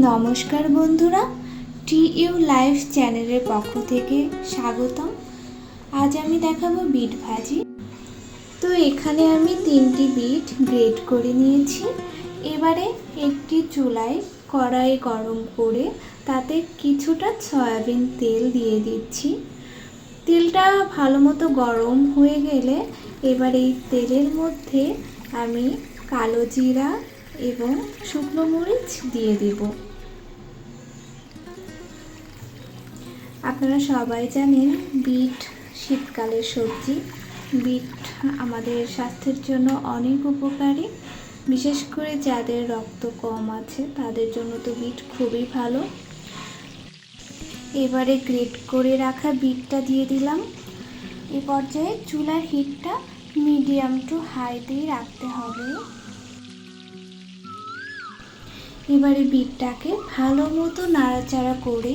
নমস্কার বন্ধুরা T U life চ্যানেলের পক্ষ থেকে স্বাগতম। আজ আমি দেখাবো বিট ভাজি। তো এখানে আমি তিনটি বিট গ্রেট করে নিয়েছি। এবারে একটি চুলায় কড়াই গরম করে তাতে কিছুটা সয়াবিন তেল দিয়ে দিচ্ছি। তেলটা ভালো মতো গরম হয়ে গেলে এবার এই তেলের মধ্যে আমি কালো জিরা এবং শুকনো মরিচ দিয়ে দেব। আপনারা সবাই জানেন, বিট শীতকালের সবজি। বিট আমাদের স্বাস্থ্যের জন্য অনেক উপকারী। বিশেষ করে যাদের রক্ত কম আছে, তাদের জন্য তো বিট খুবই ভালো। এবারে গ্রেট করে রাখা বিটটা দিয়ে দিলাম। এ পর্যায়ে চুলার হিটটা মিডিয়াম টু হাইতেই রাখতে হবে। এবারে বিটটাকে ভালো মতো নাড়াচাড়া করে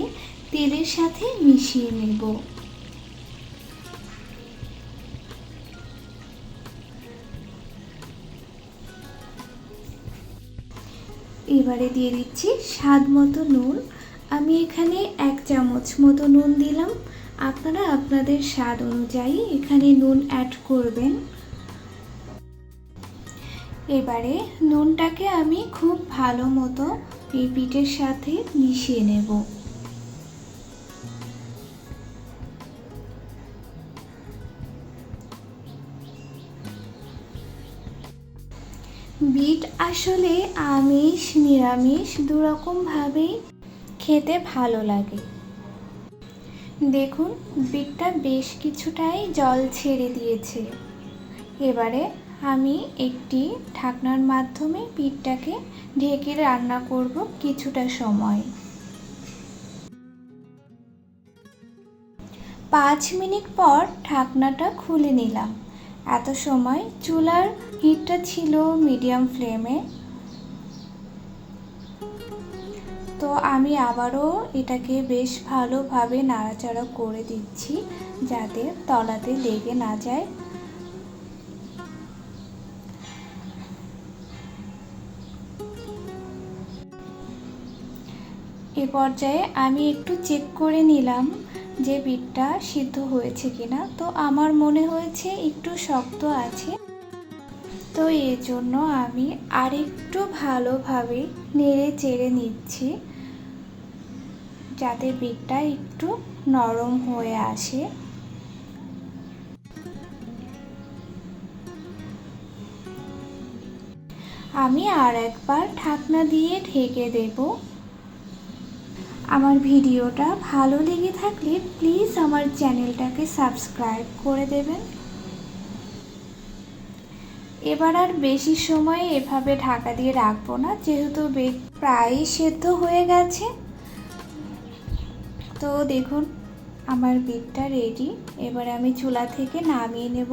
তেলের সাথে মিশিয়ে নেব। এবারে দিয়ে দিচ্ছি স্বাদ মতো নুন। আমি এখানে এক চামচ মতো নুন দিলাম। আপনারা আপনাদের স্বাদ অনুযায়ী এখানে নুন অ্যাড করবেন। এবারে নুনটাকে আমি খুব ভালো মতো এই পিঠের সাথে মিশিয়ে নেব। বিট আসলে আমিষ, নিরামিষ দুরকমভাবেই খেতে ভালো লাগে। দেখুন, বিটটা বেশ কিছুটাই জল ছেড়ে দিয়েছে। এবারে আমি একটি ঢাকনার মাধ্যমে পিঠটাকে ঢেকে রান্না করব কিছুটা সময়। পাঁচ মিনিট পর ঢাকনাটা খুলে নিলাম। এত সময় চুলার হিটটা ছিল মিডিয়াম ফ্লেমে। তো আমি আবারও এটাকে বেশ ভালোভাবে নাড়াচাড়া করে দিচ্ছি যাতে তলাতে লেগে না যায়। এ পর্যায়ে আমি একটু চেক করে নিলাম যে বিটটা সিদ্ধ হয়েছে কিনা। তো আমার মনে হয়েছে একটু শক্ত আছে। তো এর জন্য আমি আরেকটু ভালোভাবে নেড়ে চেড়ে নিচ্ছি, যাতে বিটটা একটু নরম হয়ে আসে। আমি আর একবার ঢাকনা দিয়ে ঢেকে দেব। আমার ভিডিওটা ভালো লেগে থাকলে প্লিজ আমার চ্যানেলটাকে সাবস্ক্রাইব করে দেবেন। এবার আর বেশি সময় এভাবে ঢাকা দিয়ে রাখব না, যেহেতু বেগ প্রায় সেদ্ধ হয়ে গেছে। তো দেখুন, আমার বেডটা রেডি এবার আমি চুলা থেকে নামিয়ে নেব।